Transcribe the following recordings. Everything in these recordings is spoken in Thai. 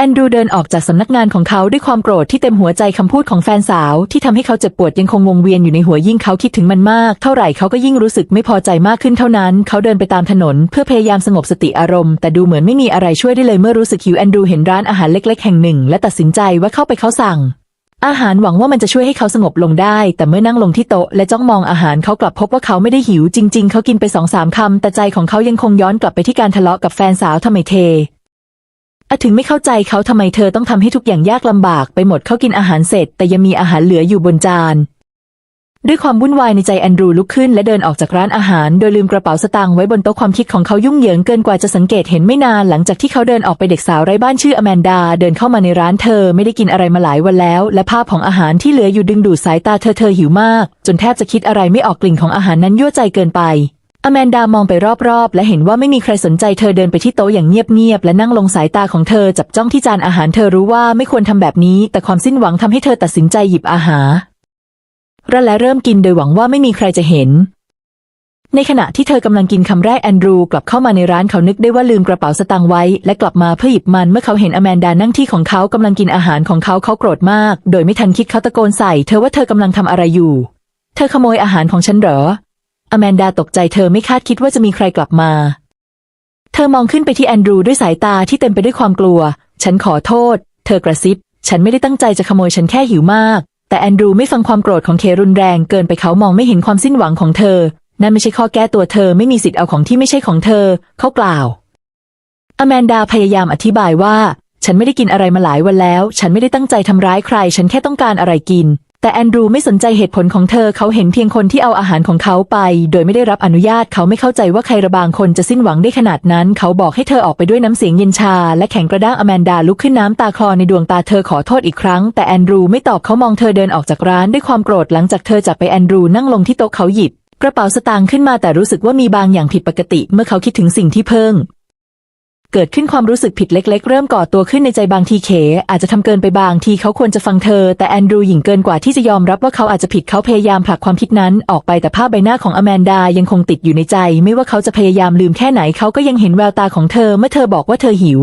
แอนดรูเดินออกจากสำนักงานของเขาด้วยความโกรธที่เต็มหัวใจคำพูดของแฟนสาว ที่ทำให้เขาเจ็บปวดยังคงวงเวียนอยู่ในหัวยิ่งเขาคิดถึงมันมาก เท่าไหร่เขาก็ยิ่งรู้สึกไม่พอใจมากขึ้นเท่านั้น เขาเดินไปตามถนน เพื่อพยายามสงบสติอารมณ์ แต่ดูเหมือนไม่มีอะไรช่วยได้เลยเมื่อรู้สึกหิวแอนดรูเห็นร้านอาหารเล็ก ๆ แห่งหนึ่ง และตัดสินใจว่าเข้าไปเขาสั่ง อาหารหวังว่ามันจะช่วยให้เขาสงบลงได้ แต่เมื่อนั่งลงที่โต๊ะและจ้องมองอาหารเขากลับพบว่าเขาไม่ได้หิวจริง ๆ เขากินไปสองสามคำแต่ใจของเขายังคงย้อนกลับไปที่การทะเลาะกับแฟนสาวทำไมเท อาถึงไม่เข้าใจเขาทำไมเธอต้องทำให้ทุกอย่างยากลำบากไปหมดเขากินอาหารเสร็จ แต่ยังมีอาหารเหลืออยู่บนจาน ด้วยความวุ่นวายในใจแอนดรูลุกขึ้นและเดินออกจากร้านอาหาร โดยลืมกระเป๋าสตางค์ไว้บนโต๊ะความคิดของเขายุ่งเหยิงเกินกว่าจะสังเกตเห็นไม่นานหลังจากที่เขาเดินออกไปเด็กสาวไร้บ้านชื่ออแมนดา เดินเข้ามาในร้านเธอไม่ได้กินอะไรมาหลายวันแล้ว และภาพของอาหารที่เหลืออยู่ดึงดูดสายตาเธอเธอหิวมาก จนแทบจะคิดอะไรไม่ออกกลิ่นของอาหารนั้นยั่วใจเกินไป อแมนดามองไปรอบๆ และเห็นว่าไม่มีใครสนใจเธอเดินไปที่โต๊ะอย่างเงียบๆ และนั่งลงสายตาของเธอจับจ้องที่จานอาหารเธอรู้ว่าไม่ควรทำแบบนี้ แต่ความสิ้นหวังทำให้เธอตัดสินใจหยิบอาหารและเริ่มกินโดยหวังว่าไม่มีใครจะเห็น ในขณะที่เธอกำลังกินคำแรกแอนดรูกลับเข้ามาในร้านเขานึกได้ว่าลืมกระเป๋าสตางค์ไว้ และกลับมาเพื่อหยิบมันเมื่อเขาเห็นอแมนดานั่งที่ของเขากำลังกินอาหารของเขาเขาโกรธมาก โดยไม่ทันคิดเขาตะโกนใส่ เธอว่าเธอกำลังทำอะไรอยู่ เธอขโมยอาหารของฉันเหรอ อแมนดาตกใจเธอไม่คาดคิดว่าจะมีใครกลับมา เธอมองขึ้นไปที่แอนดรูด้วยสายตาที่เต็มไปด้วยความกลัว ฉันขอโทษ เธอกระซิบ ฉันไม่ได้ตั้งใจจะขโมยฉันแค่หิวมาก แต่แอนดรูไม่ฟังความโกรธของเครุนแรงเกินไปเขามองไม่เห็นความสิ้นหวังของเธอ นั่นไม่ใช่ข้อแก้ตัวเธอไม่มีสิทธิ์เอาของที่ไม่ใช่ของเธอ เขากล่าว อแมนดาพยายามอธิบายว่า ฉันไม่ได้กินอะไรมาหลายวันแล้ว ฉันไม่ได้ตั้งใจทำร้ายใคร ฉันแค่ต้องการอะไรกิน แต่แอนดรูไม่สนใจเหตุผลของเธอเขาเห็นเพียงคนที่เอาอาหารของเขาไป โดยไม่ได้รับอนุญาตเขาไม่เข้าใจว่าใครระบางคนจะสิ้นหวังได้ขนาดนั้น เขาบอกให้เธอออกไปด้วยน้ำเสียงเย็นชา และแข็งกระด้างอแมนดาลุกขึ้นน้ำตาคลอในดวงตาเธอขอโทษอีกครั้ง แต่แอนดรูไม่ตอบเขามองเธอเดินออกจากร้านด้วยความโกรธหลังจากเธอจากไปแอนดรูนั่งลงที่โต๊ะเขาหยิบกระเป๋าสตางค์ขึ้นมาแต่รู้สึกว่ามีบางอย่างผิดปกติ เมื่อเขาคิดถึงสิ่งที่เพิ่ง เกิดขึ้นความรู้สึกผิดเล็ก ๆ เริ่มก่อตัวขึ้นในใจบางทีเข อาจจะทำเกินไปบางทีเขาควรจะฟังเธอ แต่แอนดรูหยิ่งเกินกว่าที่จะยอมรับว่าเขาอาจจะผิดเขาพยายามผลักความคิดนั้นออกไปแต่ภาพใบหน้าของอแมนดายังคงติดอยู่ในใจ ไม่ว่าเขาจะพยายามลืมแค่ไหนเขาก็ยังเห็นแววตาของเธอเมื่อเธอบอกว่าเธอหิว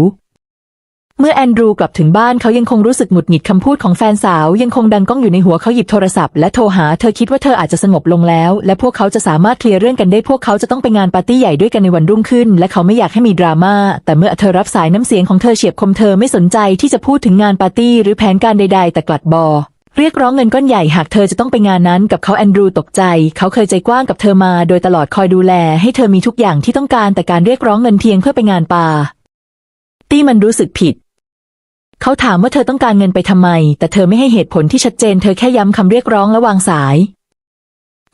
เมื่อแอนดรูกลับถึงบ้านเขายังคงรู้สึกหงุดหงิดคำพูดของแฟนสาว ยังคงดังก้องอยู่ในหัวเขาหยิบโทรศัพท์และโทรหาเธอคิดว่าเธออาจจะสงบลงแล้ว และพวกเขาจะสามารถเคลียร์เรื่องกันได้พวกเขาจะต้องไปงานปาร์ตี้ใหญ่ด้วยกันในวันรุ่งขึ้น และเขาไม่อยากให้มีดราม่าแต่เมื่อเธอรับสายน้ำเสียงของเธอเฉียบคมเธอไม่สนใจที่จะพูดถึงงานปาร์ตี้หรือแผนการใด ๆ แต่กลัดบอเรียกร้องเงินก้อนใหญ่หากเธอจะต้องไปงานนั้นกับเขาแอนดรูตกใจ เขาเคยใจกว้างกับเธอมาโดยตลอดคอยดูแล ให้เธอมีทุกอย่างที่ต้องการแต่การเรียกร้องเงินเพียงเพื่อไปงานปาตี้มันรู้สึกผิด เขาถามว่าเธอต้องการเงินไปทำไม แต่เธอไม่ให้เหตุผลที่ชัดเจน เธอแค่ย้ำคำเรียกร้องและวางสาย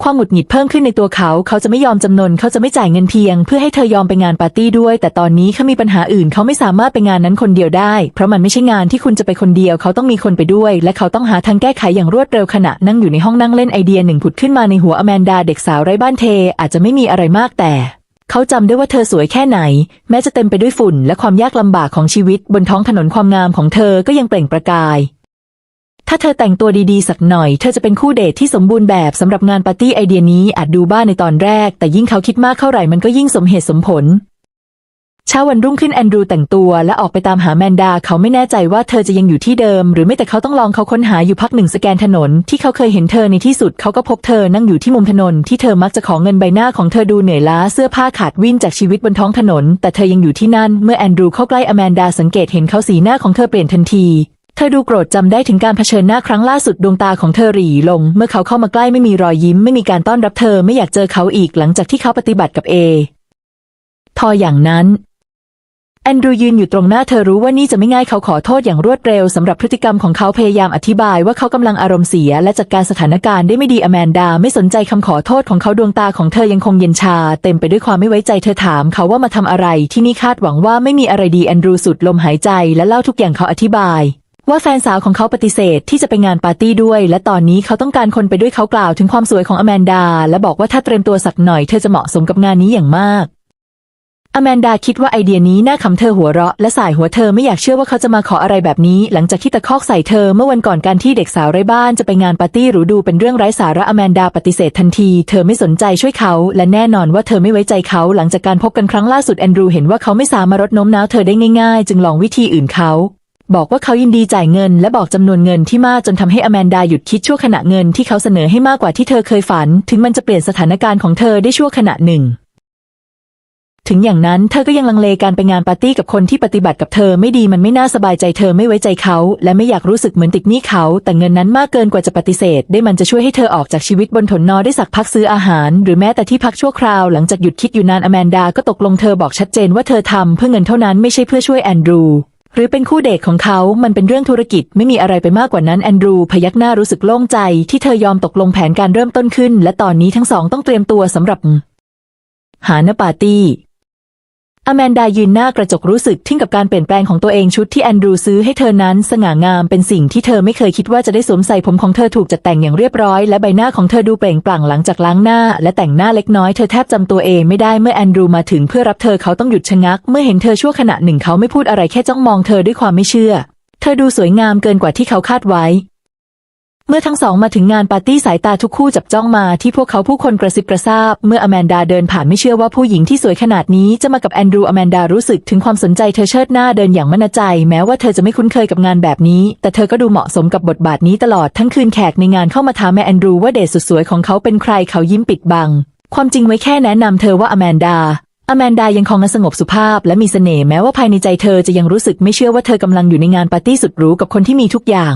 ความหงุดหงิดเพิ่มขึ้นในตัวเขา เขาจะไม่ยอมจำนน เขาจะไม่จ่ายเงินเพียง เพื่อให้เธอยอมไปงานปาร์ตี้ด้วย แต่ตอนนี้เขามีปัญหาอื่น เขาไม่สามารถไปงานนั้นคนเดียวได้ เพราะมันไม่ใช่งานที่คุณจะไปคนเดียว เขาต้องมีคนไปด้วย และเขาต้องหาทางแก้ไขอย่างรวดเร็วขณะนั่งอยู่ในห้องนั่งเล่นไอเดียหนึ่งผุดขึ้นมาในหัวอแมนดาเด็กสาวไร้บ้านเทอาจจะไม่มีอะไรมากแต่ เขาจำได้ว่าเธอสวยแค่ไหน แม้จะเต็มไปด้วยฝุ่นและความยากลำบากของชีวิตบนท้องถนนความงามของเธอก็ยังเปล่งประกาย ถ้าเธอแต่งตัวดีๆ สักหน่อย เธอจะเป็นคู่เดทที่สมบูรณ์แบบสำหรับงานปาร์ตี้ไอเดียนี้อาจดูบ้าในตอนแรก แต่ยิ่งเขาคิดมากเท่าไหร่มันก็ยิ่งสมเหตุสมผล เช้าวันรุ่งขึ้นแอนดรูแต่งตัวและออกไปตามหาแมนดาเขาไม่แน่ใจว่าเธอจะยังอยู่ที่เดิม หรือไม่แต่เขาต้องลองเขาค้นหาอยู่พักหนึ่งสแกนถนน ที่เขาเคยเห็นเธอในที่สุดเขาก็พบเธอนั่งอยู่ที่มุมถนน ที่เธอมักจะขอเงินใบหน้าของเธอดูเหนื่อยล้าเสื้อผ้าขาดวิ่นจากชีวิตบนท้องถนน แต่เธอยังอยู่ที่นั่นเมื่อแอนดรูเข้าใกล้อแมนดาสังเกตเห็นเขาสีหน้าของเธอเปลี่ยนทันทีเธอดูโกรธจำได้ถึงการเผชิญหน้าครั้งล่าสุดดวงตาของเธอหรี่ลง เมื่อเขาเข้ามาใกล้ไม่มีรอยยิ้ม ไม่มีการต้อนรับเธอไม่อยากเจอเขาอีกหลังจากที่เขาปฏิบัติกับเอ ทออย่างนั้น แอนดรูยืนอยู่ตรงหน้าเธอรู้ว่านี่จะไม่ง่ายเขาขอโทษอย่างรวดเร็วสำหรับพฤติกรรมของเขาพยายามอธิบายว่าเขากำลังอารมณ์เสียและจัดการสถานการณ์ได้ไม่ดีอแมนดาไม่สนใจคำขอโทษของเขาดวงตาของเธอยังคงเย็นชา เต็มไปด้วยความไม่ไว้ใจเธอถามเขาว่ามาทำอะไรที่นี่คาดหวังว่าไม่มีอะไรดีแอนดรูสุดลมหายใจและเล่าทุกอย่างเขาอธิบายว่าแฟนสาวของเขาปฏิเสธที่จะไปงานปาร์ตี้ด้วย และตอนนี้เขาต้องการคนไปด้วยเขากล่าวถึงความสวยของอแมนดา และบอกว่าถ้าเตรียมตัวสักหน่อยเธอจะเหมาะสมกับงานนี้อย่างมาก อแมนดาคิดว่าไอเดียนี้น่าขำเธอหัวเราะและสายหัวเธอไม่อยากเชื่อว่าเขาจะมาขออะไรแบบนี้ หลังจากที่ตะคอกใส่เธอเมื่อวันก่อนการที่เด็กสาวไร้บ้านจะไปงานปาร์ตี้หรูดูเป็นเรื่องไร้สาระอแมนดาปฏิเสธทันที เธอไม่สนใจช่วยเขา และแน่นอนว่าเธอไม่ไว้ใจเขา หลังจากการพบกันครั้งล่าสุดแอนดรูเห็นว่าเขาไม่สามารถรดโน้มน้าวเธอได้ง่ายๆ จึงลองวิธีอื่นเขาบอกว่าเขายินดีจ่ายเงินและบอกจำนวนเงินที่มากจนทำให้อแมนดาหยุดคิดชั่วขณะเงินที่เขาเสนอให้มากกว่าที่เธอเคยฝัน ถึงมันจะเปลี่ยนสถานการณ์ของเธอได้ชั่วขณะหนึ่ง ถึงอย่างนั้นเธอก็ยังลังเลการไปงานปาร์ตี้กับคนที่ปฏิบัติกับเธอไม่ดีมันไม่น่าสบายใจเธอไม่ไว้ใจเขา และไม่อยากรู้สึกเหมือนติดหนี้เขา แต่เงินนั้นมากเกินกว่าจะปฏิเสธ ได้มันจะช่วยให้เธอออกจากชีวิตบนถนนนอได้สักพักซื้ออาหาร หรือแม้แต่ที่พักชั่วคราวหลังจากหยุดคิดอยู่นานอแมนดาก็ตกลงเธอบอกชัดเจนว่าเธอทำเพื่อเงินเท่านั้นไม่ใช่เพื่อช่วยแอนดรูหรือเป็นคู่เดทของเขา มันเป็นเรื่องธุรกิจ ไม่มีอะไรไปมากกว่านั้น แอนดรูพยักหน้ารู้สึกโล่งใจ ที่เธอยอมตกลงแผนการเริ่มต้นขึ้น และตอนนี้ทั้งสองต้องเตรียมตัวสำหรับ หาณปาร์ตี้ อแมนดายืนหน้ากระจกรู้สึกทึ่งกับการเปลี่ยนแปลงของตัวเองชุดที่แอนดรูซื้อให้เธอนั้นสง่างามเป็นสิ่งที่เธอไม่เคยคิดว่าจะได้สวมใส่ผมของเธอถูกจัดแต่งอย่างเรียบร้อย และใบหน้าของเธอดูเปล่งปลั่งหลังจากล้างหน้า และแต่งหน้าเล็กน้อยเธอแทบจำตัวเองไม่ได้เมื่อแอนดรูมาถึงเพื่อรับเธอเขาต้องหยุดชะงัก เมื่อเห็นเธอชั่วขณะหนึ่งเขาไม่พูดอะไรแค่จ้องมองเธอด้วยความไม่เชื่อ เธอดูสวยงามเกินกว่าที่เขาคาดไว้ เมื่อทั้งสองมาถึงงานปาร์ตี้สายตาทุกคู่จับจ้องมาที่พวกเขาผู้คนกระซิบกระซาบ เมื่ออแมนดาเดินผ่านไม่เชื่อว่าผู้หญิงที่สวยขนาดนี้จะมากับแอนดรูอแมนดารู้สึกถึงความสนใจเธอเชิดหน้าเดินอย่างมั่นใจ แม้ว่าเธอจะไม่คุ้นเคยกับงานแบบนี้ แต่เธอก็ดูเหมาะสมกับบทบาทนี้ตลอดทั้งคืนแขกในงานเข้ามาถามแม่แอนดรูว่าเดทสุดสวยของเขาเป็นใครเขายิ้มปิดบัง ความจริงไว้แค่แนะนำเธอว่าอแมนดาอแมนดายังคงสงบสุภาพและมีเสน่ห์แม้ว่าภายในใจเธอจะยังรู้สึกไม่เชื่อว่าเธอกำลังอยู่ในงานปาร์ตี้สุดหรูกับคนที่มีทุกอย่าง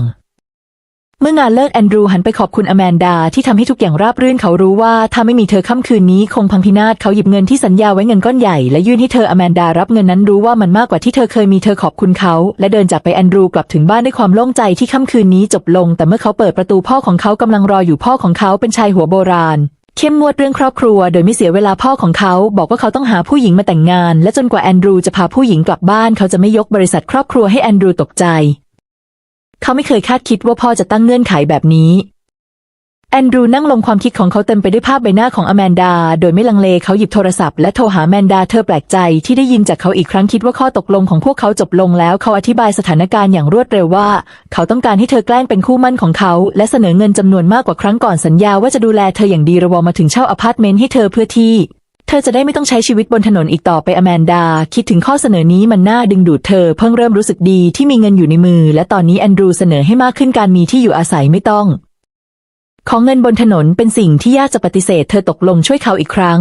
เมื่องานเลิกแอนดรูหันไปขอบคุณอแมนดาที่ทำให้ทุกอย่างราบรื่นเขารู้ว่า ถ้าไม่มีเธอค่ำคืนนี้คงพังพินาศเขาหยิบเงินที่สัญญาไว้เงินก้อนใหญ่และยื่นให้เธออแมนดารับเงินนั้นรู้ว่ามันมากกว่าที่เธอเคยมีเธอขอบคุณเขา และเดินจากไปแอนดรูกลับถึงบ้านด้วยความโล่งใจที่ค่ำคืนนี้จบลง แต่เมื่อเขาเปิดประตูพ่อของเขากำลังรออยู่พ่อของเขาเป็นชายหัวโบราณเข้มงวดเรื่องครอบครัว โดยไม่เสียเวลาพ่อของเขา บอกว่าเขาต้องหาผู้หญิงมาแต่งงาน และจนกว่าแอนดรูจะพาผู้หญิงกลับบ้านเขาจะไม่ยกบริษัทครอบครัวให้แอนดรูตกใจ เขาไม่เคยคาดคิดว่าพ่อจะตั้งเงื่อนไขแบบนี้ แอนดรูนั่งลงความคิดของเขาเต็มไปด้วยภาพใบหน้าของอแมนดา โดยไม่ลังเลเขาหยิบโทรศัพท์และโทรหาแมนดาเธอแปลกใจที่ได้ยินจากเขาอีกครั้งคิดว่าข้อตกลงของพวกเขาจบลงแล้วเขาอธิบายสถานการณ์อย่างรวดเร็วว่า เขาต้องการให้เธอแกล้งเป็นคู่มั่นของเขา และเสนอเงินจำนวนมากกว่าครั้งก่อนสัญญาว่าจะดูแลเธออย่างดีระวอมาถึงเช่าอพาร์ตเมนต์ให้เธอเพื่อที่ เธอจะได้ไม่ต้องใช้ชีวิตบนถนนอีกต่อไปอแมนดา คิดถึงข้อเสนอนี้มันน่าดึงดูดเธอเพิ่งเริ่มรู้สึกดีที่มีเงินอยู่ในมือ และตอนนี้แอนดรูเสนอให้มากขึ้นการมีที่อยู่อาศัยไม่ต้อง ของเงินบนถนนเป็นสิ่งที่ยากจะปฏิเสธ เธอตกลงช่วยเขาอีกครั้ง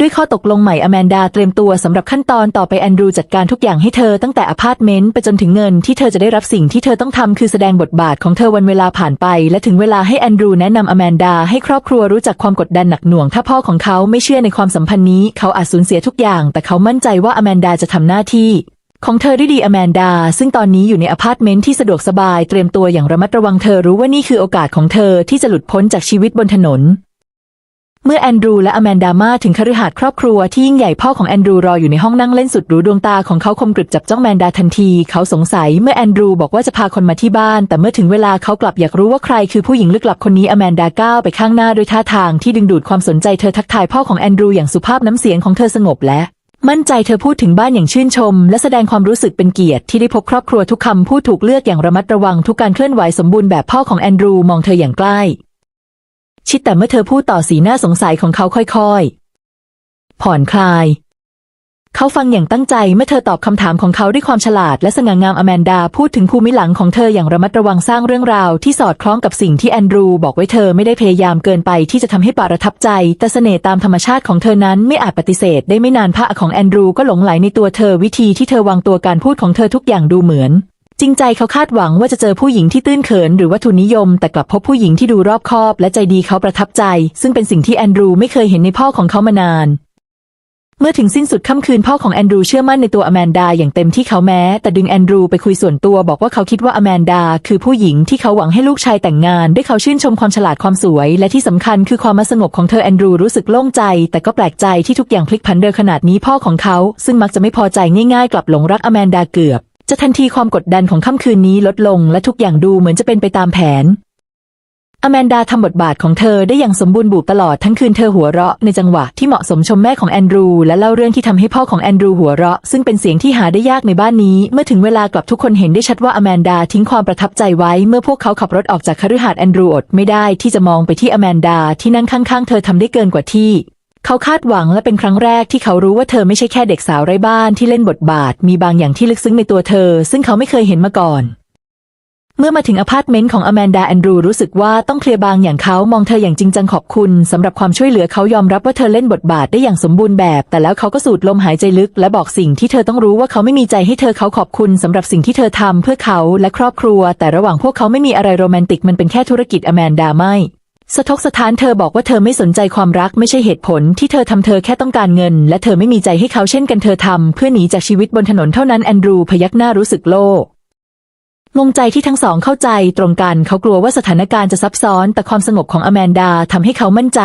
ด้วยข้อตกลงใหม่อแมนดาเตรียมตัวสำหรับขั้นตอนต่อไปแอนดรูจัดการทุกอย่างให้เธอตั้งแต่อพาร์ตเมนต์ไปจนถึงเงินที่เธอจะได้รับสิ่งที่เธอต้องทำคือแสดงบทบาทของเธอวันเวลาผ่านไป และถึงเวลาให้แอนดรูแนะนำอแมนดาให้ครอบครัวรู้จักความกดดันหนักหน่วง ถ้าพ่อของเขาไม่เชื่อในความสัมพันธ์นี้ เขาอาจสูญเสียทุกอย่าง แต่เขามั่นใจว่าอแมนดาจะทำหน้าที่ของเธอได้ดีอแมนดา ซึ่งตอนนี้อยู่ในอพาร์ตเมนต์ที่สะดวกสบายเตรียมตัวอย่างระมัดระวังเธอรู้ว่านี่คือโอกาสของเธอที่จะหลุดพ้นจากชีวิตบนถนน เมื่อแอนดรูและอแมนดามาถึงคฤหาสน์ครอบครัวที่ยิ่งใหญ่พ่อของแอนดรูรออยู่ในห้องนั่งเล่นสุดหรูดวงตาของเขาคมกริบจับจ้องแมนดาทันที เขาสงสัยเมื่อแอนดรูบอกว่าจะพาคนมาที่บ้าน แต่เมื่อถึงเวลาเขากลับอยากรู้ว่าใครคือผู้หญิงลึกลับคนนี้อแมนดาก้าวไปข้างหน้าด้วยท่าทางที่ดึงดูดความสนใจเธอทักทายพ่อของแอนดรูอย่างสุภาพน้ำเสียงของเธอสงบและมั่นใจเธอพูดถึงบ้านอย่างชื่นชม และแสดงความรู้สึกเป็นเกียรติที่ได้พบครอบครัวทุกคำพูดถูกเลือกอย่างระมัดระวังทุกการเคลื่อนไหวสมบูรณ์แบบพ่อของแอนดรูมองเธออย่างใกล้ ชิดแต่เมื่อเธอพูดต่อสีหน้าสงสัยของเขาค่อยๆ ผ่อนคลาย เขาฟังอย่างตั้งใจเมื่อเธอตอบคำถามของเขาด้วยความฉลาดและสง่างามอแมนดาพูดถึงภูมิหลังของเธออย่างระมัดระวังสร้างเรื่องราวที่สอดคล้องกับสิ่งที่แอนดรูบอกไว้เธอไม่ได้พยายามเกินไปที่จะทำให้ปาระทับใจ แต่เสน่ห์ตามธรรมชาติของเธอนั้นไม่อาจปฏิเสธได้ไม่นานพระของแอนดรูก็หลงไหลในตัวเธอวิธีที่เธอวางตัวการพูดของเธอทุกอย่างดูเหมือน จริงใจเขาคาดหวังว่าจะเจอผู้หญิงที่ตื้นเขินหรือวัตถุนิยม แต่กลับพบผู้หญิงที่ดูรอบคอบ และใจดีเขาประทับใจ ซึ่งเป็นสิ่งที่แอนดรูไม่เคยเห็นในพ่อของเขามานาน เมื่อถึงสิ้นสุดค่ำคืนพ่อของแอนดรูเชื่อมั่นในตัวอแมนดาอย่างเต็มที่เขาแม้ แต่ดึงแอนดรูไปคุยส่วนตัวบอกว่าเขาคิดว่าอแมนดา คือผู้หญิงที่เขาหวังให้ลูกชายแต่งงาน ด้วยเขาชื่นชมความฉลาดความสวย และที่สำคัญคือความมาสงบของเธอแอนดรูรู้สึกโล่งใจ แต่ก็แปลกใจที่ทุกอย่างพลิกผันเร็วขนาดนี้พ่อของเขา ซึ่งมักจะไม่พอใจง่ายๆ กลับหลงรักอแมนดาเกือบ จะทันทีความกดดันของค่ำคืนนี้ลดลงและทุกอย่างดูเหมือนจะเป็นไปตามแผน อแมนดาทำบทบาทของเธอได้อย่างสมบูรณ์แบบตลอดทั้งคืนเธอหัวเราะในจังหวะที่เหมาะสมชมแม่ของแอนดรู และเล่าเรื่องที่ทำให้พ่อของแอนดรูหัวเราะ ซึ่งเป็นเสียงที่หาได้ยากในบ้านนี้ เมื่อถึงเวลากลับทุกคนเห็นได้ชัดว่าอแมนดาทิ้งความประทับใจไว้ เมื่อพวกเขาขับรถออกจากคฤหาสน์แอนดรูอดไม่ได้ที่จะมองไปที่อแมนดาที่นั่งข้างๆ เธอทำได้เกินกว่าที่ เขาคาดหวังและเป็นครั้งแรกที่เขารู้ว่าเธอไม่ใช่แค่เด็กสาวไร้บ้านที่เล่นบทบาท มีบางอย่างที่ลึกซึ้งในตัวเธอ ซึ่งเขาไม่เคยเห็นมาก่อน เมื่อมาถึงอพาร์ตเมนต์ของอแมนดาแอนดรูรู้สึกว่าต้องเคลียร์บางอย่างเขามองเธออย่างจริงจังขอบคุณสำหรับความช่วยเหลือเขายอมรับว่าเธอเล่นบทบาทได้อย่างสมบูรณ์แบบ แต่แล้วเขาก็สูดลมหายใจลึก และบอกสิ่งที่เธอต้องรู้ว่าเขาไม่มีใจให้เธอเขาขอบคุณสำหรับสิ่งที่เธอทำเพื่อเขาและครอบครัว แต่ระหว่างพวกเขาไม่มีอะไรโรแมนติกมันเป็นแค่ธุรกิจอแมนดาไม่ สะทกสถานเธอบอกว่าเธอไม่สนใจความรักไม่ใช่เหตุผลที่เธอทำเธอแค่ต้องการเงิน และเธอไม่มีใจให้เขาเช่นกันเธอทำเพื่อหนีจากชีวิตบนถนนเท่านั้นแอนดรูพยักหน้ารู้สึกโล่งงใจที่ทั้งสองเข้าใจตรงกันเขากลัวว่าสถานการณ์จะซับซ้อน แต่ความสงบของอแมนดาทำให้เขามั่นใจ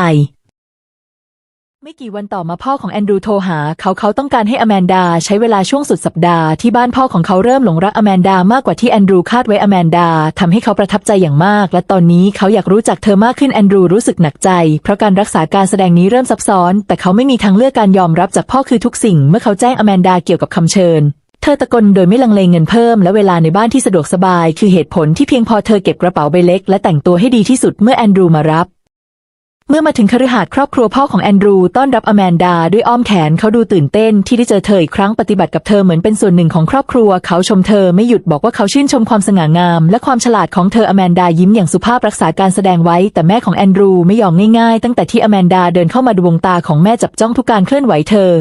ไม่กี่วันต่อมาพ่อของแอนดรูโทรหาเขาเขาต้องการให้อแมนดาใช้เวลาช่วงสุดสัปดาห์ที่บ้านพ่อของเขาเริ่มหลงรักอแมนดามากกว่าที่แอนดรูคาดไว้อแมนดาทำให้เขาประทับใจอย่างมาก และตอนนี้เขาอยากรู้จักเธอมากขึ้นแอนดรูรู้สึกหนักใจ เพราะการรักษาการแสดงนี้เริ่มซับซ้อน แต่เขาไม่มีทางเลือกการยอมรับจากพ่อคือทุกสิ่ง เมื่อเขาแจ้งอแมนดาเกี่ยวกับคำเชิญเธอตะกนโดยไม่ลังเลเงินเพิ่มและเวลาในบ้านที่สะดวกสบาย คือเหตุผลที่เพียงพอเธอเก็บกระเป๋าใบเล็กและแต่งตัวให้ดีที่สุดเมื่อแอนดรูมารับ เมื่อมาถึงคฤหาสน์ครอบครัวพ่อของแอนดรูต้อนรับอแมนดาด้วยอ้อมแขนเขาดูตื่นเต้นที่ได้เจอเธออีกครั้งปฏิบัติกับเธอเหมือนเป็นส่วนหนึ่งของครอบครัว เขาชมเธอไม่หยุดบอกว่าเขาชื่นชมความสง่างาม และความฉลาดของเธออแมนดายิ้มอย่างสุภาพรักษาการแสดงไว้ แต่แม่ของแอนดรูไม่ยอมง่ายๆ ตั้งแต่ที่อแมนดาเดินเข้ามาดวงตาของแม่จับจ้องทุกการเคลื่อนไหวเธอ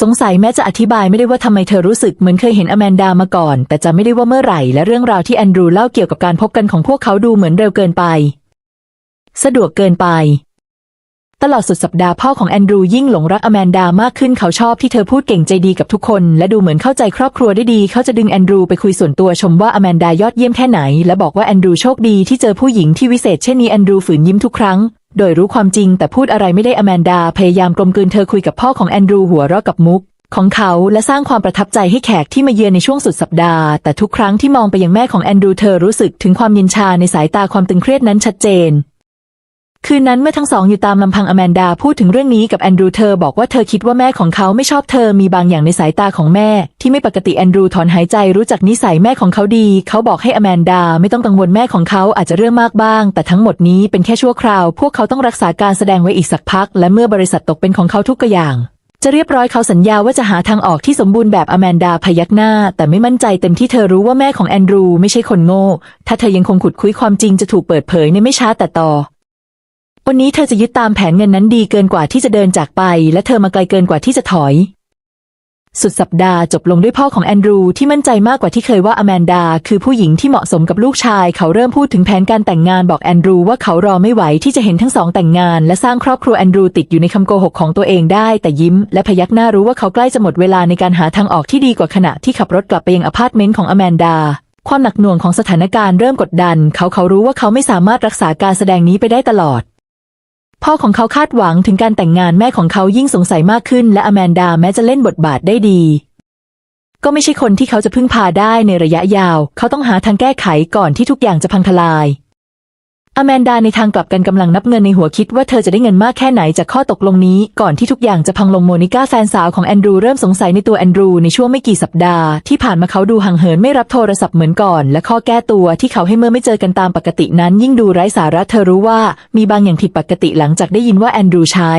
สงสัยแม้จะอธิบายไม่ได้ว่าทำไมเธอรู้สึกเหมือนเคยเห็นอแมนดามาก่อน แต่จำไม่ได้ว่าเมื่อไหร่และเรื่องราวที่แอนดรูเล่าเกี่ยวกับการพบกันของพวกเขาดูเหมือนเร็วเกินไป สะดวกเกินไป ตลอดสุดสัปดาห์พ่อของแอนดรูยิ่งหลงรักอแมนดามากขึ้นเขาชอบที่เธอพูดเก่งใจดีกับทุกคน และดูเหมือนเข้าใจครอบครัวได้ดี เขาจะดึงแอนดรูไปคุยส่วนตัวชมว่าอแมนดายอดเยี่ยมแค่ไหน และบอกว่าแอนดรูโชคดีที่เจอผู้หญิงที่วิเศษเช่นนี้แอนดรูฝืนยิ้มทุกครั้ง โดยรู้ความจริงแต่พูดอะไรไม่ได้อแมนดาพยายามกลมกลืนเธอคุยกับพ่อของแอนดรูหัวเราะกับมุกของเขาและสร้างความประทับใจให้แขกที่มาเยือนในช่วงสุดสัปดาห์ แต่ทุกครั้งที่มองไปยังแม่ของแอนดรูเธอรู้สึกถึงความเย็นชาในสายตาความตึงเครียดนั้นชัดเจน คืนนั้นเมื่อทั้งสองอยู่ตามลำพังอแมนดาพูดถึงเรื่องนี้กับแอนดรูเธอบอกว่าเธอคิดว่าแม่ของเขาไม่ชอบเธอมีบางอย่างในสายตาของแม่ ที่ไม่ปกติแอนดรูถอนหายใจรู้จักนิสัยแม่ของเขาดี เขาบอกให้อแมนดาไม่ต้องกังวลแม่ของเขาอาจจะเรื่องมากบ้าง แต่ทั้งหมดนี้เป็นแค่ชั่วคราว พวกเขาต้องรักษาการแสดงไว้อีกสักพัก และเมื่อบริษัทตกเป็นของเขาทุกอย่างจะเรียบร้อยเขาสัญญาว่าจะหาทางออกที่สมบูรณ์แบบอแมนดาพยักหน้า แต่ไม่มั่นใจเต็มที่เธอรู้ว่าแม่ของแอนดรูไม่ใช่คนโง่ ถ้าเธอยังคงขุดคุยความจริงจะถูกเปิดเผยในไม่ช้าแต่ต่อ วันนี้เธอจะยึดตามแผนเงินนั้นดีเกินกว่าที่จะเดินจากไป และเธอมาไกลเกินกว่าที่จะถอย สุดสัปดาห์จบลงด้วยพ่อของแอนดรูที่มั่นใจมากกว่าที่เคยว่าอแมนดา คือผู้หญิงที่เหมาะสมกับลูกชาย เขาเริ่มพูดถึงแผนการแต่งงานบอกแอนดรูว่าเขารอไม่ไหวที่จะเห็นทั้งสองแต่งงาน และสร้างครอบครัวแอนดรูติดอยู่ในคำโกหกของตัวเองได้ แต่ยิ้ม และพยักหน้ารู้ว่าเขาใกล้จะหมดเวลาในการหาทางออกที่ดีกว่าขณะที่ขับรถกลับไปยังอพาร์ตเมนต์ของอแมนดาความหนักหน่วงของสถานการณ์เริ่มกดดัน เขาเขารู้ว่าเขาไม่สามารถรักษาการแสดงนี้ไปได้ตลอด พ่อของเขาคาดหวังถึงการแต่งงานแม่ของเขายิ่งสงสัยมากขึ้น และอแมนดาแม้จะเล่นบทบาทได้ดี ก็ไม่ใช่คนที่เขาจะพึ่งพาได้ในระยะยาว เขาต้องหาทางแก้ไขก่อนที่ทุกอย่างจะพังทลาย อแมนดาในทางกลับกันกำลังนับเงินในหัวคิดว่าเธอจะได้เงินมากแค่ไหนจากข้อตกลงนี้ ก่อนที่ทุกอย่างจะพังลงโมนิก้าแฟนสาวของแอนดรูเริ่มสงสัยในตัวแอนดรูในช่วงไม่กี่สัปดาห์ที่ผ่านมาเขาดูห่างเหินไม่รับโทรศัพท์เหมือนก่อน และข้อแก้ตัวที่เขาให้เมื่อไม่เจอกันตามปกตินั้น ยิ่งดูไร้สาระเธอรู้ว่ามีบางอย่างผิดปกติหลังจากได้ยินว่าแอนดรูใช้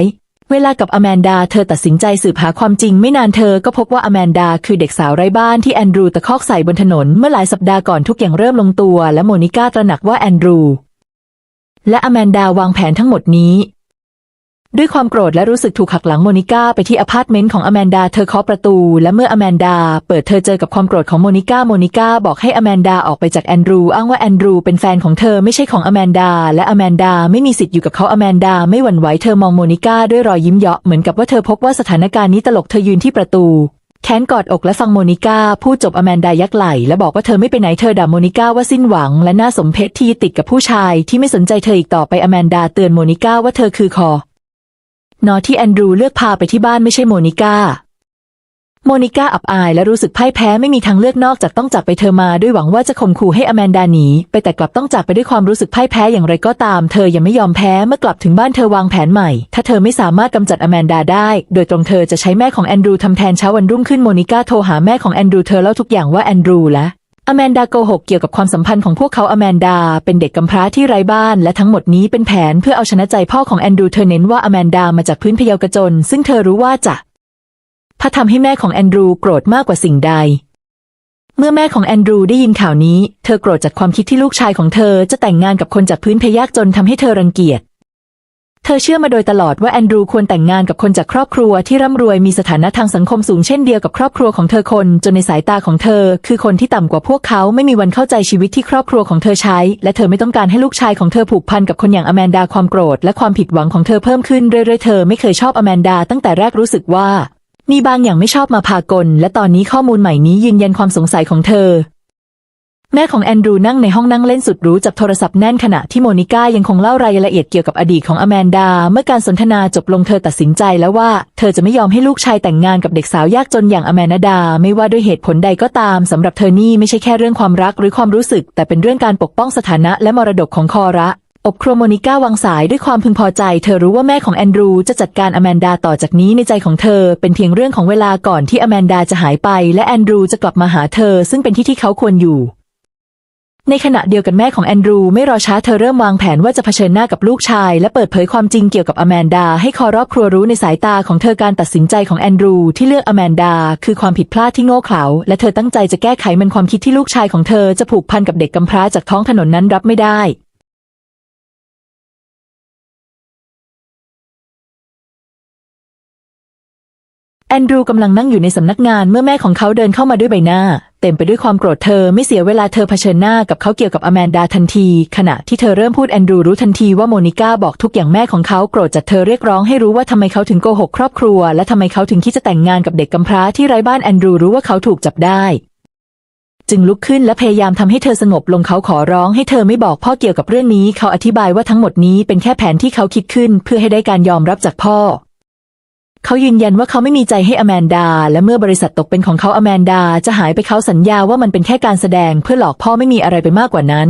เวลากับอแมนดาเธอตัดสินใจสืบหาความจริงไม่นานเธอก็พบว่าอแมนดาคือเด็กสาวไร้บ้านที่แอนดรูตะคอกใส่บนถนนเมื่อหลายสัปดาห์ก่อนทุกอย่างเริ่มลงตัว และโมนิก้าตระหนักว่าแอนดรู และอแมนดาวางแผนทั้งหมดนี้ ด้วยความโกรธและรู้สึกถูกหักหลังโมนิก้าไปที่อพาร์ตเมนต์ของอแมนดาเธอเคาะประตู และเมื่ออแมนดาเปิดเธอเจอกับความโกรธของโมนิก้าโมนิก้าบอกให้อแมนดาออกไปจากแอนดรูอ้างว่าแอนดรูเป็นแฟนของเธอไม่ใช่ของอแมนดา และอแมนดาไม่มีสิทธิ์อยู่กับเขาอแมนดาไม่หวั่นไหวเธอมองโมนิก้าด้วยรอยยิ้มเยาะเหมือนกับว่าเธอพบว่าสถานการณ์นี้ตลกเธอยืนที่ประตู แค้นกอดอกและฟังโมนิก้าพูดจบอแมนดายักไหลและบอกว่าเธอไม่ไปไหนเธอด่าโมนิก้าว่าสิ้นหวัง และน่าสมเพชที่ติดกับผู้ชายที่ไม่สนใจเธออีกต่อไปอแมนดาเตือนโมนิก้าว่าเธอคือคอนอที่แอนดรูเลือกพาไปที่บ้านไม่ใช่โมนิก้า โมนิก้าอับอายและรู้สึกพ่ายแพ้ไม่มีทางเลือกนอกจากต้องจากไปเธอมาด้วยหวังว่าจะข่มขู่ให้อแมนดาหนีไปแต่กลับต้องจากไปด้วยความรู้สึกพ่ายแพ้อย่างไรก็ตาม เธอยังไม่ยอมแพ้เมื่อกลับถึงบ้านเธอวางแผนใหม่ ถ้าเธอไม่สามารถกำจัดอแมนดาได้ โดยตรงเธอจะใช้แม่ของแอนดรูทำแทนเช้าวันรุ่งขึ้นโมนิก้าโทรหาแม่ของแอนดรูเธอเล่าทุกอย่างว่าแอนดรูและอแมนดาโกหกเกี่ยวกับความสัมพันธ์ของพวกเขาอแมนดา เป็นเด็กกำพร้าที่ไร้บ้านและทั้งหมดนี้เป็นแผนเพื่อเอาชนะใจพ่อของแอนดรูเธอเน้นว่าอแมนดามาจากพื้นเพเยากระจนซึ่งเธอรู้ว่าจะ พาทำให้แม่ของแอนดรูโกรธมากกว่าสิ่งใด เมื่อแม่ของแอนดรูได้ยินข่าวนี้ เธอโกรธจากความคิดที่ลูกชายของเธอจะแต่งงานกับคนจากพื้นเพยากจนทำให้เธอรังเกียจ เธอเชื่อมาโดยตลอดว่าแอนดรูควรแต่งงานกับคนจากครอบครัวที่ร่ำรวยมีสถานะทางสังคมสูงเช่นเดียวกับครอบครัวของเธอคน จนในสายตาของเธอ คือคนที่ต่ำกว่าพวกเขาไม่มีวันเข้าใจชีวิตที่ครอบครัวของเธอใช้ และเธอไม่ต้องการให้ลูกชายของเธอผูกพันกับคนอย่างอแมนดาความโกรธและความผิดหวังของเธอเพิ่มขึ้นเรื่อยๆเธอไม่เคยชอบอแมนดาตั้งแต่แรกรู้สึกว่า มีบางอย่างไม่ชอบมาพากล และตอนนี้ข้อมูลใหม่นี้ยืนยันความสงสัยของเธอ แม่ของแอนดรูนั่งในห้องนั่งเล่นสุดรู้จับโทรศัพท์แน่นขณะที่โมนิก้ายังคงเล่ารายละเอียดเกี่ยวกับอดีตของอแมนดา เมื่อการสนทนาจบลงเธอตัดสินใจแล้วว่า เธอจะไม่ยอมให้ลูกชายแต่งงานกับเด็กสาวยากจนอย่างอแมนดา ไม่ว่าด้วยเหตุผลใดก็ตามสำหรับเธอนี่ไม่ใช่แค่เรื่องความรักหรือความรู้สึก แต่เป็นเรื่องการปกป้องสถานะและมรดกของคอระ อบครัวโมนิก้าวางสายด้วยความพึงพอใจ เธอรู้ว่าแม่ของแอนดรูจะจัดการอแมนดาต่อจากนี้ในใจของเธอ เป็นเพียงเรื่องของเวลาก่อนที่อแมนดาจะหายไป และแอนดรูจะกลับมาหาเธอ ซึ่งเป็นที่ที่เขาควรอยู่ ในขณะเดียวกันแม่ของแอนดรูไม่รอช้าเธอเริ่มวางแผนว่าจะเผชิญหน้ากับลูกชาย และเปิดเผยความจริงเกี่ยวกับอแมนดา ให้คอรอบครัวรู้ในสายตาของเธอการตัดสินใจของแอนดรูที่เลือกอแมนดา คือความผิดพลาดที่โง่เขลาและเธอตั้งใจจะแก้ไขมันความคิดที่ลูกชายของเธอจะผูกพันกับเด็กกำพร้าจากท้องถนนนั้นรับไม่ได้ อนดรูกำลังนั่งอยู่ในสำนักงานเมื่อแม่ของเขาเดินเข้ามาด้วยใบหน้า เต็มไปด้วยความโกรธเธอไม่เสียเวลาเธอเผชิญหน้ากับเขาเกี่ยวกับอแมนดาทันที ขณะที่เธอเริ่มพูดแอนดรูรู้ทันทีว่าโมนิก้าบอกทุกอย่างแม่ของเขาโกรธจัดเธอเรียกร้องให้รู้ว่าทำไมเขาถึงโกหกครอบครัว และทำไมเขาถึงคิดจะแต่งงานกับเด็กกำพร้าที่ไร้บ้านแอนดรูรู้ว่าเขาถูกจับได้ จึงลุกขึ้นและพยายามทำให้เธอสงบลงเขาขอร้องให้เธอไม่บอกพ่อเกี่ยวกับเรื่องนี้ เขาอธิบายว่าทั้งหมดนี้เป็นแค่แผนที่เขาคิดขึ้น เพื่อให้ได้การยอมรับจากพ่อ เขายืนยันว่าเขาไม่มีใจให้อแมนดา และเมื่อบริษัทตกเป็นของเขาอแมนดา จะหายไปเขาสัญญาว่ามันเป็นแค่การแสดงเพื่อหลอกพ่อไม่มีอะไรไปมากกว่านั้น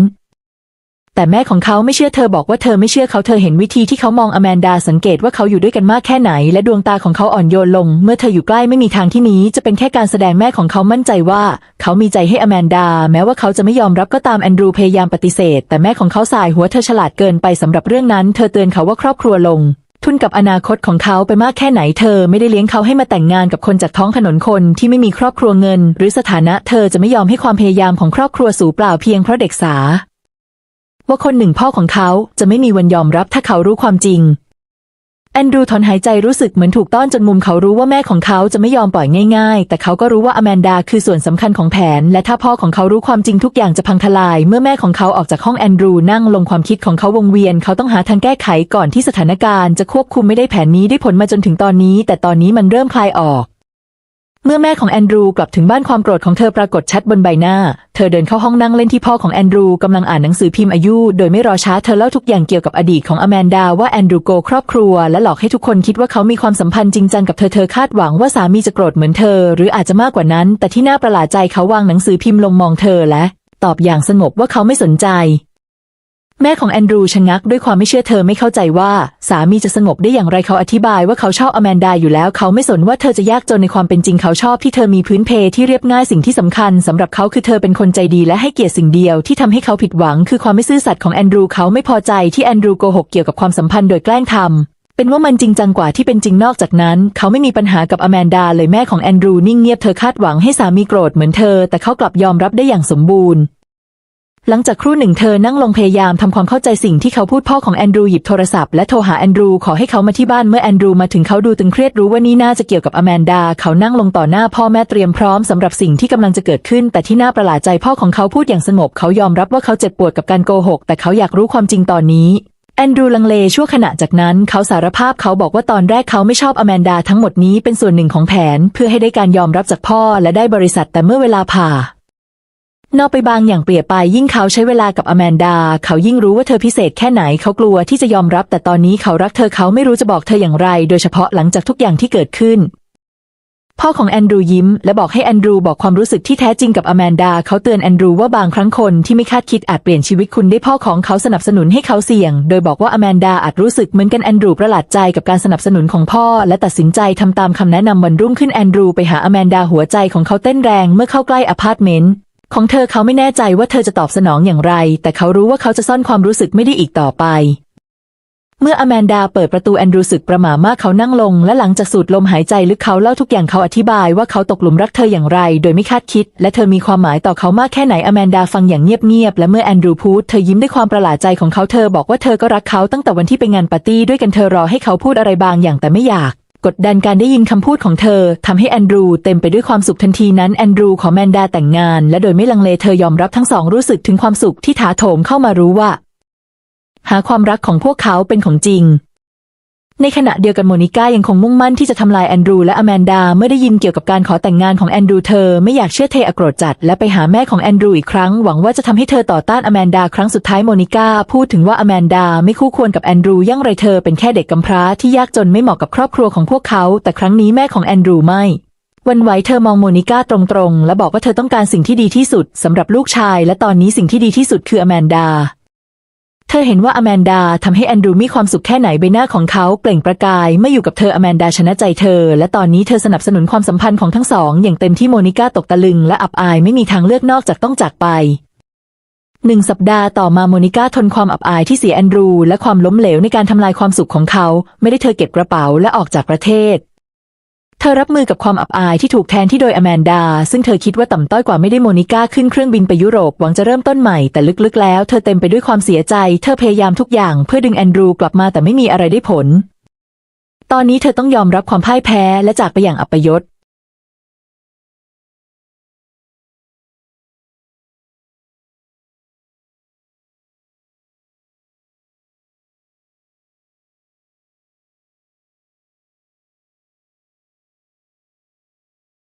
แต่แม่ของเขาไม่เชื่อเธอบอกว่าเธอไม่เชื่อเขาเธอเห็นวิธีที่เขามองอแมนดาสังเกตว่าเขาอยู่ด้วยกันมากแค่ไหน และดวงตาของเขาอ่อนโยนลง เมื่อเธออยู่ใกล้ไม่มีทางที่นี้ จะเป็นแค่การแสดงแม่ของเขามั่นใจว่า เขามีใจให้อแมนดา แม้ว่าเขาจะไม่ยอมรับก็ตามแอนดรูพยายามปฏิเสธ แต่แม่ของเขาสายหัวเธอฉลาดเกินไปสำหรับเรื่องนั้น เธอเตือนเขาว่าครอบครัวลง ทุนกับอนาคตของเขาไปมากแค่ไหนเธอไม่ได้เลี้ยงเขาให้มาแต่งงานกับคนจากท้องถนนคนที่ไม่มีครอบครัวเงิน หรือสถานะเธอจะไม่ยอมให้ความพยายามของครอบครัวสูญเปล่าเพียงเพราะเด็กสาว่าคนหนึ่งพ่อของเขาจะไม่มีวันยอมรับถ้าเขารู้ความจริง แอนดรูถอนหายใจรู้สึกเหมือนถูกต้อนจนมุมเขารู้ว่าแม่ของเขาจะไม่ยอมปล่อยง่ายๆ แต่เขาก็รู้ว่าอแมนดาคือส่วนสำคัญของแผน และถ้าพ่อของเขารู้ความจริงทุกอย่างจะพังทลาย เมื่อแม่ของเขาออกจากห้องแอนดรูนั่งลงความคิดของเขาวงเวียน เขาต้องหาทางแก้ไขก่อนที่สถานการณ์จะควบคุมไม่ได้แผนนี้ได้ผลมาจนถึงตอนนี้ แต่ตอนนี้มันเริ่มคลายออก เมื่อแม่ของแอนดรูกลับถึงบ้านความโกรธของเธอปรากฏชัดบนใบหน้า เธอเดินเข้าห้องนั่งเล่นที่พ่อของแอนดรูกำลังอ่านหนังสือพิมพ์อายุ โดยไม่รอช้าเธอเล่าทุกอย่างเกี่ยวกับอดีตของอแมนดาว่าแอนดรูโกครอบครัวและหลอกให้ทุกคนคิดว่าเขามีความสัมพันธ์จริงจังกับเธอเธอคาดหวังว่าสามีจะโกรธเหมือนเธอ หรืออาจจะมากกว่านั้น แต่ที่น่าประหลาดใจเขาวางหนังสือพิมพ์ลงมองเธอและ ตอบอย่างสงบว่าเขาไม่สนใจ แม่ของแอนดรูชะงักด้วยความไม่เชื่อเธอไม่เข้าใจว่า สามีจะสงบได้อย่างไรเขาอธิบายว่าเขาชอบอแมนดาอยู่แล้ว เขาไม่สนว่าเธอจะยากจนในความเป็นจริงเขาชอบที่เธอมีพื้นเพที่เรียบง่ายสิ่งที่สำคัญสำหรับเขาคือเธอเป็นคนใจดีและให้เกียรติสิ่งเดียวที่ทำให้เขาผิดหวัง คือความไม่ซื่อสัตย์ของแอนดรูเขาไม่พอใจที่แอนดรูโกหกเกี่ยวกับความสัมพันธ์โดยแกล้งทำเป็นว่ามันจริงจังกว่าที่เป็นจริงนอกจากนั้น เขาไม่มีปัญหากับอแมนดาเลยแม่ของแอนดรูนิ่งเงียบเธอคาดหวังให้สามีโกรธเหมือนเธอ แต่เขากลับยอมรับได้อย่างสมบูรณ์ หลังจากครู่หนึ่งเธอนั่งลงพยายามทำความเข้าใจสิ่งที่เขาพูดพ่อของแอนดรูหยิบโทรศัพท์และโทรหาแอนดรูขอให้เขามาที่บ้านเมื่อแอนดรูมาถึงเขาดูตึงเครียดรู้ว่านี่น่าจะเกี่ยวกับอแมนดา เขานั่งลงต่อหน้าพ่อแม่เตรียมพร้อมสำหรับสิ่งที่กำลังจะเกิดขึ้น แต่ที่น่าประหลาดใจพ่อของเขาพูดอย่างสงบเขายอมรับว่าเขาเจ็บปวดกับการโกหก แต่เขาอยากรู้ความจริงตอนนี้แอนดรูลังเลชั่วขณะจากนั้นเขาสารภาพเขาบอกว่าตอนแรกเขาไม่ชอบอแมนดาทั้งหมดนี้เป็นส่วนหนึ่งของแผน เพื่อให้ได้การยอมรับจากพ่อและได้บริษัทแต่เมื่อเวลาผ่า นอกไปบางอย่างเปลี่ยนไปยิ่งเขาใช้เวลากับอแมนดา เขายิ่งรู้ว่าเธอพิเศษแค่ไหนเขากลัวที่จะยอมรับ แต่ตอนนี้เขารักเธอเขาไม่รู้จะบอกเธออย่างไร โดยเฉพาะหลังจากทุกอย่างที่เกิดขึ้น พ่อของแอนดรูยิ้ม และบอกให้แอนดรูบอกความรู้สึกที่แท้จริงกับอแมนดา เขาเตือนแอนดรูว่าบางครั้งคนที่ไม่คาดคิดอาจเปลี่ยนชีวิตคุณได้พ่อของเขาสนับสนุนให้เขาเสี่ยง โดยบอกว่าอแมนดาอาจรู้สึกเหมือนกันแอนดรูประหลาดใจกับการสนับสนุนของพ่อ และตัดสินใจทำตามคำแนะนำวันรุ่งขึ้นแอนดรูไปหาอแมนดาหัวใจของเขาเต้นแรงเมื่อเข้าใกล้อพาร์ตเมนต์ ของเธอเขาไม่แน่ใจว่าเธอจะตอบสนองอย่างไร แต่เขารู้ว่าเขาจะซ่อนความรู้สึกไม่ได้อีกต่อไป เมื่ออแมนดาเปิดประตูแอนดรูสึกประหม่ามากเขานั่งลง และหลังจากสูดลมหายใจลึกเขาเล่าทุกอย่างเขาอธิบายว่าเขาตกหลุมรักเธออย่างไร โดยไม่คาดคิด และเธอมีความหมายต่อเขามากแค่ไหนอแมนดาฟังอย่างเงียบๆและเมื่อแอนดรูพูดเธอยิ้มด้วยความประหลาดใจของเขาเธอบอกว่าเธอก็รักเขาตั้งแต่วันที่ไปงานปาร์ตี้ด้วยกันเธอรอให้เขาพูดอะไรบางอย่างแต่ไม่อยาก กดดันการได้ยินคำพูดของเธอทำให้แอนดรูเต็มไปด้วยความสุขทันทีนั้นแอนดรูขอแมนดาแต่งงาน และโดยไม่ลังเลเธอยอมรับทั้งสองรู้สึกถึงความสุขที่ถาโถมเข้ามารู้ว่า หาความรักของพวกเขาเป็นของจริง ในขณะเดียวกันโมนิก้ายังคงมุ่งมั่นที่จะทำลายแอนดรูและอแมนดาเมื่อได้ยินเกี่ยวกับการขอแต่งงานของแอนดรูเธอไม่อยากเชื่อเทอโกรธจัด และไปหาแม่ของแอนดรูอีกครั้งหวังว่าจะทำให้เธอต่อต้านอแมนดาครั้งสุดท้ายโมนิก้าพูดถึงว่าอแมนดาไม่คู่ควรกับแอนดรูยังไรเธอเป็นแค่เด็กกำพร้าที่ยากจนไม่เหมาะกับครอบครัวของพวกเขา แต่ครั้งนี้แม่ของแอนดรูไม่วันไหวเธอมองโมนิก้าตรงๆ และบอกว่าเธอต้องการสิ่งที่ดีที่สุดสำหรับลูกชาย และตอนนี้สิ่งที่ดีที่สุดคืออแมนดา เธอเห็นว่าอแมนดาทำให้แอนดรูมีความสุขแค่ไหนใบหน้าของเขาเปล่งประกายเมื่อยู่กับเธออแมนดาชนะใจเธอ และตอนนี้เธอสนับสนุนความสัมพันธ์ของทั้งสอง อย่างเต็มที่โมนิก้าตกตะลึงและอับอายไม่มีทางเลือกนอกจากต้องจากไปหนึ่งสัปดาห์ต่อมาโมนิก้าทนความอับอายที่เสียแอนดรู และความล้มเหลวในการทำลายความสุขของเขา ไม่ได้เธอเก็บกระเป๋าและออกจากประเทศ ธอรับมือกับความอับอายที่ถูกแทนที่โดยอแมนดา ซึ่งเธอคิดว่าต่ำต้อยกว่าไม่ได้โมนิก้าขึ้นเครื่องบินไปยุโรปหวังจะเริ่มต้นใหม่แต่ลึกๆแล้ว เธอเต็มไปด้วยความเสียใจ เธอพยายามทุกอย่างเพื่อดึงแอนดรูกลับมาแต่ไม่มีอะไรได้ผล ตอนนี้เธอต้องยอมรับความพ่ายแพ้และจากไปอย่างอัปยศ